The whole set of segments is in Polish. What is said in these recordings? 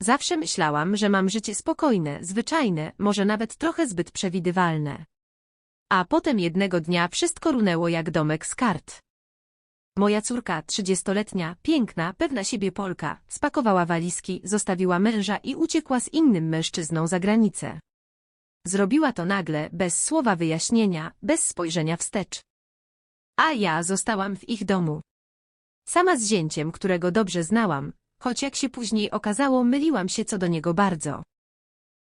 Zawsze myślałam, że mam życie spokojne, zwyczajne, może nawet trochę zbyt przewidywalne. A potem jednego dnia wszystko runęło jak domek z kart. Moja córka, trzydziestoletnia, piękna, pewna siebie Polka, spakowała walizki, zostawiła męża i uciekła z innym mężczyzną za granicę. Zrobiła to nagle, bez słowa wyjaśnienia, bez spojrzenia wstecz. A ja zostałam w ich domu. Sama z zięciem, którego dobrze znałam, choć jak się później okazało, myliłam się co do niego bardzo.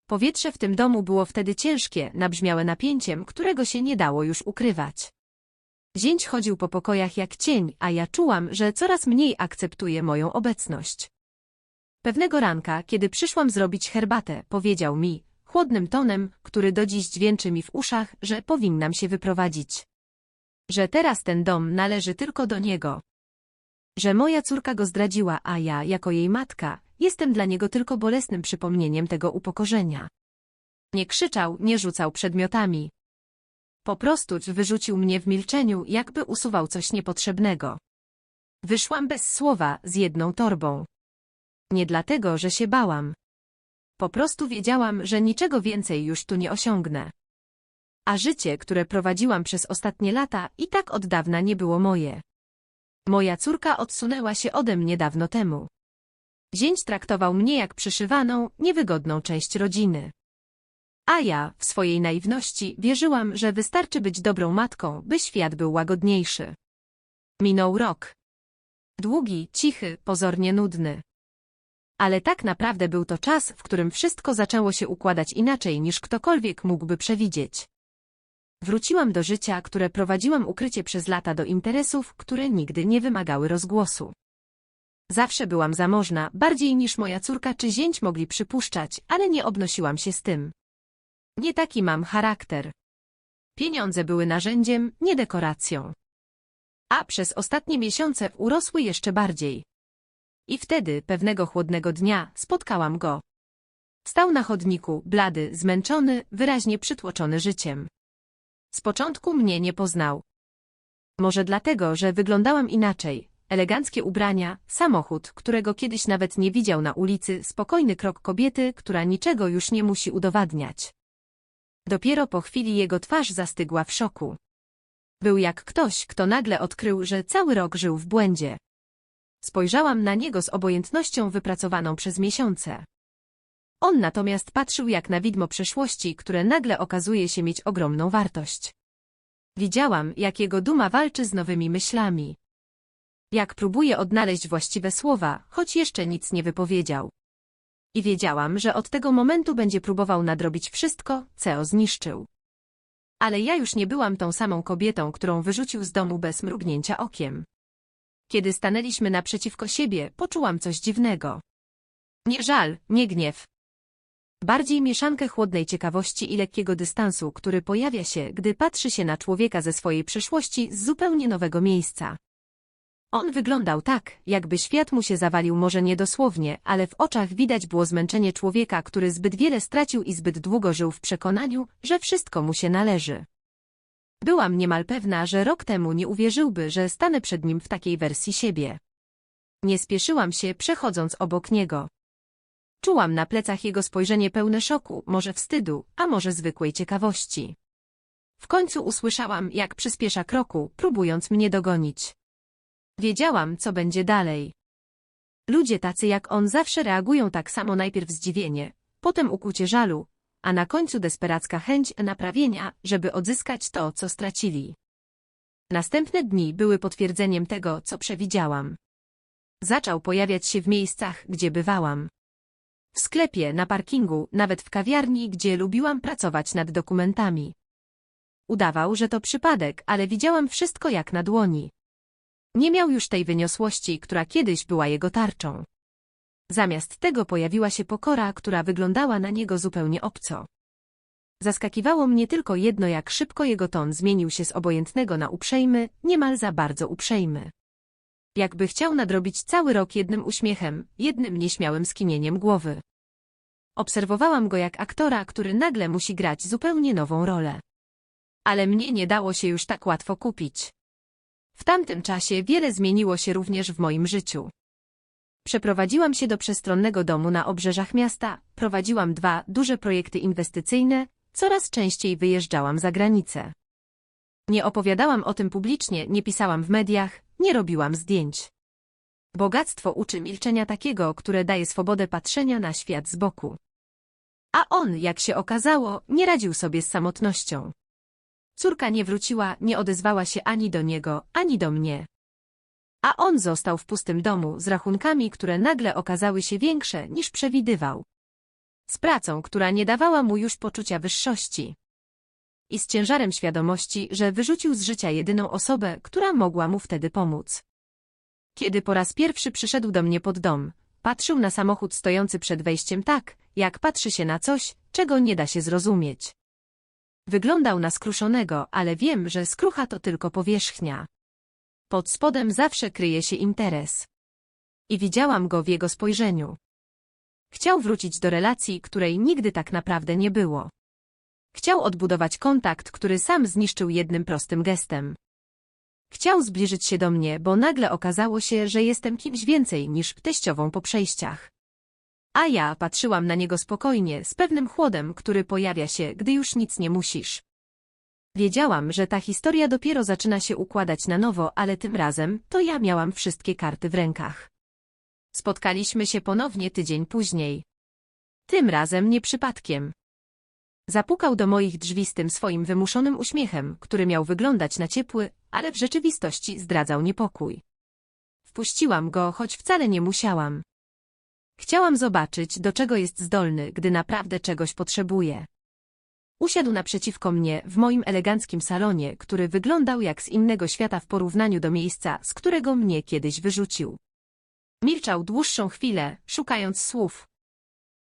Powietrze w tym domu było wtedy ciężkie, nabrzmiałe napięciem, którego się nie dało już ukrywać. Zięć chodził po pokojach jak cień, a ja czułam, że coraz mniej akceptuje moją obecność. Pewnego ranka, kiedy przyszłam zrobić herbatę, powiedział mi, chłodnym tonem, który do dziś dźwięczy mi w uszach, że powinnam się wyprowadzić. Że teraz ten dom należy tylko do niego. Że moja córka go zdradziła, a ja, jako jej matka, jestem dla niego tylko bolesnym przypomnieniem tego upokorzenia. Nie krzyczał, nie rzucał przedmiotami. Po prostu wyrzucił mnie w milczeniu, jakby usuwał coś niepotrzebnego. Wyszłam bez słowa, z jedną torbą. Nie dlatego, że się bałam. Po prostu wiedziałam, że niczego więcej już tu nie osiągnę. A życie, które prowadziłam przez ostatnie lata, i tak od dawna nie było moje. Moja córka odsunęła się ode mnie dawno temu. Zięć traktował mnie jak przyszywaną, niewygodną część rodziny. A ja, w swojej naiwności, wierzyłam, że wystarczy być dobrą matką, by świat był łagodniejszy. Minął rok. Długi, cichy, pozornie nudny. Ale tak naprawdę był to czas, w którym wszystko zaczęło się układać inaczej niż ktokolwiek mógłby przewidzieć. Wróciłam do życia, które prowadziłam ukrycie przez lata do interesów, które nigdy nie wymagały rozgłosu. Zawsze byłam zamożna, bardziej niż moja córka czy zięć mogli przypuszczać, ale nie obnosiłam się z tym. Nie taki mam charakter. Pieniądze były narzędziem, nie dekoracją. A przez ostatnie miesiące urosły jeszcze bardziej. I wtedy, pewnego chłodnego dnia, spotkałam go. Stał na chodniku, blady, zmęczony, wyraźnie przytłoczony życiem. Z początku mnie nie poznał. Może dlatego, że wyglądałam inaczej. Eleganckie ubrania, samochód, którego kiedyś nawet nie widział na ulicy, spokojny krok kobiety, która niczego już nie musi udowadniać. Dopiero po chwili jego twarz zastygła w szoku. Był jak ktoś, kto nagle odkrył, że cały rok żył w błędzie. Spojrzałam na niego z obojętnością wypracowaną przez miesiące. On natomiast patrzył jak na widmo przeszłości, które nagle okazuje się mieć ogromną wartość. Widziałam, jak jego duma walczy z nowymi myślami. Jak próbuje odnaleźć właściwe słowa, choć jeszcze nic nie wypowiedział. I wiedziałam, że od tego momentu będzie próbował nadrobić wszystko, co zniszczył. Ale ja już nie byłam tą samą kobietą, którą wyrzucił z domu bez mrugnięcia okiem. Kiedy stanęliśmy naprzeciwko siebie, poczułam coś dziwnego. Nie żal, nie gniew. Bardziej mieszankę chłodnej ciekawości i lekkiego dystansu, który pojawia się, gdy patrzy się na człowieka ze swojej przeszłości z zupełnie nowego miejsca. On wyglądał tak, jakby świat mu się zawalił może nie dosłownie, ale w oczach widać było zmęczenie człowieka, który zbyt wiele stracił i zbyt długo żył w przekonaniu, że wszystko mu się należy. Byłam niemal pewna, że rok temu nie uwierzyłby, że stanę przed nim w takiej wersji siebie. Nie spieszyłam się, przechodząc obok niego. Czułam na plecach jego spojrzenie pełne szoku, może wstydu, a może zwykłej ciekawości. W końcu usłyszałam, jak przyspiesza kroku, próbując mnie dogonić. Wiedziałam, co będzie dalej. Ludzie tacy jak on zawsze reagują tak samo najpierw zdziwienie, potem ukłucie żalu, a na końcu desperacka chęć naprawienia, żeby odzyskać to, co stracili. Następne dni były potwierdzeniem tego, co przewidziałam. Zaczął pojawiać się w miejscach, gdzie bywałam. W sklepie, na parkingu, nawet w kawiarni, gdzie lubiłam pracować nad dokumentami. Udawał, że to przypadek, ale widziałam wszystko jak na dłoni. Nie miał już tej wyniosłości, która kiedyś była jego tarczą. Zamiast tego pojawiła się pokora, która wyglądała na niego zupełnie obco. Zaskakiwało mnie tylko jedno, jak szybko jego ton zmienił się z obojętnego na uprzejmy, niemal za bardzo uprzejmy. Jakby chciał nadrobić cały rok jednym uśmiechem, jednym nieśmiałym skinieniem głowy. Obserwowałam go jak aktora, który nagle musi grać zupełnie nową rolę. Ale mnie nie dało się już tak łatwo kupić. W tamtym czasie wiele zmieniło się również w moim życiu. Przeprowadziłam się do przestronnego domu na obrzeżach miasta, prowadziłam dwa duże projekty inwestycyjne, coraz częściej wyjeżdżałam za granicę. Nie opowiadałam o tym publicznie, nie pisałam w mediach, nie robiłam zdjęć. Bogactwo uczy milczenia takiego, które daje swobodę patrzenia na świat z boku. A on, jak się okazało, nie radził sobie z samotnością. Córka nie wróciła, nie odezwała się ani do niego, ani do mnie. A on został w pustym domu z rachunkami, które nagle okazały się większe niż przewidywał. Z pracą, która nie dawała mu już poczucia wyższości. I z ciężarem świadomości, że wyrzucił z życia jedyną osobę, która mogła mu wtedy pomóc. Kiedy po raz pierwszy przyszedł do mnie pod dom, patrzył na samochód stojący przed wejściem tak, jak patrzy się na coś, czego nie da się zrozumieć. Wyglądał na skruszonego, ale wiem, że skrucha to tylko powierzchnia. Pod spodem zawsze kryje się interes. I widziałam go w jego spojrzeniu. Chciał wrócić do relacji, której nigdy tak naprawdę nie było. Chciał odbudować kontakt, który sam zniszczył jednym prostym gestem. Chciał zbliżyć się do mnie, bo nagle okazało się, że jestem kimś więcej niż teściową po przejściach. A ja patrzyłam na niego spokojnie, z pewnym chłodem, który pojawia się, gdy już nic nie musisz. Wiedziałam, że ta historia dopiero zaczyna się układać na nowo, ale tym razem to ja miałam wszystkie karty w rękach. Spotkaliśmy się ponownie tydzień później. Tym razem nie przypadkiem. Zapukał do moich drzwi z tym swoim wymuszonym uśmiechem, który miał wyglądać na ciepły, ale w rzeczywistości zdradzał niepokój. Wpuściłam go, choć wcale nie musiałam. Chciałam zobaczyć, do czego jest zdolny, gdy naprawdę czegoś potrzebuje. Usiadł naprzeciwko mnie w moim eleganckim salonie, który wyglądał jak z innego świata w porównaniu do miejsca, z którego mnie kiedyś wyrzucił. Milczał dłuższą chwilę, szukając słów.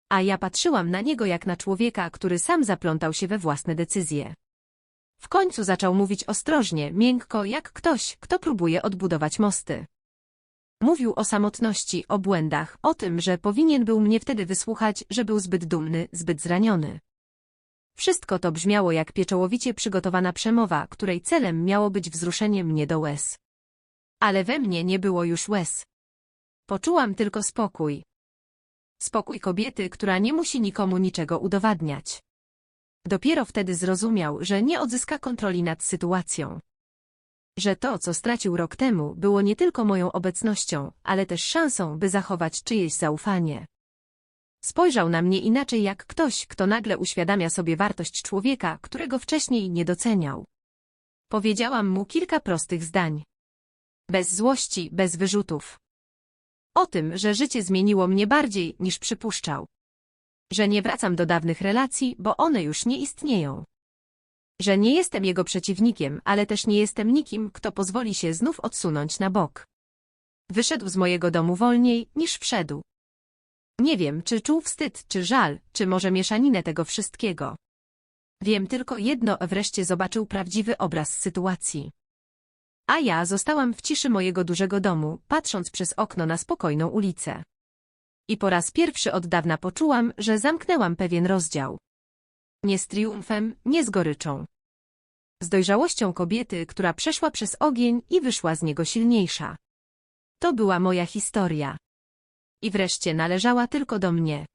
A ja patrzyłam na niego jak na człowieka, który sam zaplątał się we własne decyzje. W końcu zaczął mówić ostrożnie, miękko, jak ktoś, kto próbuje odbudować mosty. Mówił o samotności, o błędach, o tym, że powinien był mnie wtedy wysłuchać, że był zbyt dumny, zbyt zraniony. Wszystko to brzmiało jak pieczołowicie przygotowana przemowa, której celem miało być wzruszenie mnie do łez. Ale we mnie nie było już łez. Poczułam tylko spokój. Spokój kobiety, która nie musi nikomu niczego udowadniać. Dopiero wtedy zrozumiał, że nie odzyska kontroli nad sytuacją. Że to, co stracił rok temu, było nie tylko moją obecnością, ale też szansą, by zachować czyjeś zaufanie. Spojrzał na mnie inaczej jak ktoś, kto nagle uświadamia sobie wartość człowieka, którego wcześniej nie doceniał. Powiedziałam mu kilka prostych zdań. Bez złości, bez wyrzutów. O tym, że życie zmieniło mnie bardziej, niż przypuszczał. Że nie wracam do dawnych relacji, bo one już nie istnieją. Że nie jestem jego przeciwnikiem, ale też nie jestem nikim, kto pozwoli się znów odsunąć na bok. Wyszedł z mojego domu wolniej, niż wszedł. Nie wiem, czy czuł wstyd, czy żal, czy może mieszaninę tego wszystkiego. Wiem tylko jedno, wreszcie zobaczył prawdziwy obraz sytuacji. A ja zostałam w ciszy mojego dużego domu, patrząc przez okno na spokojną ulicę. I po raz pierwszy od dawna poczułam, że zamknęłam pewien rozdział. Nie z triumfem, nie z goryczą. Z dojrzałością kobiety, która przeszła przez ogień i wyszła z niego silniejsza. To była moja historia. I wreszcie należała tylko do mnie.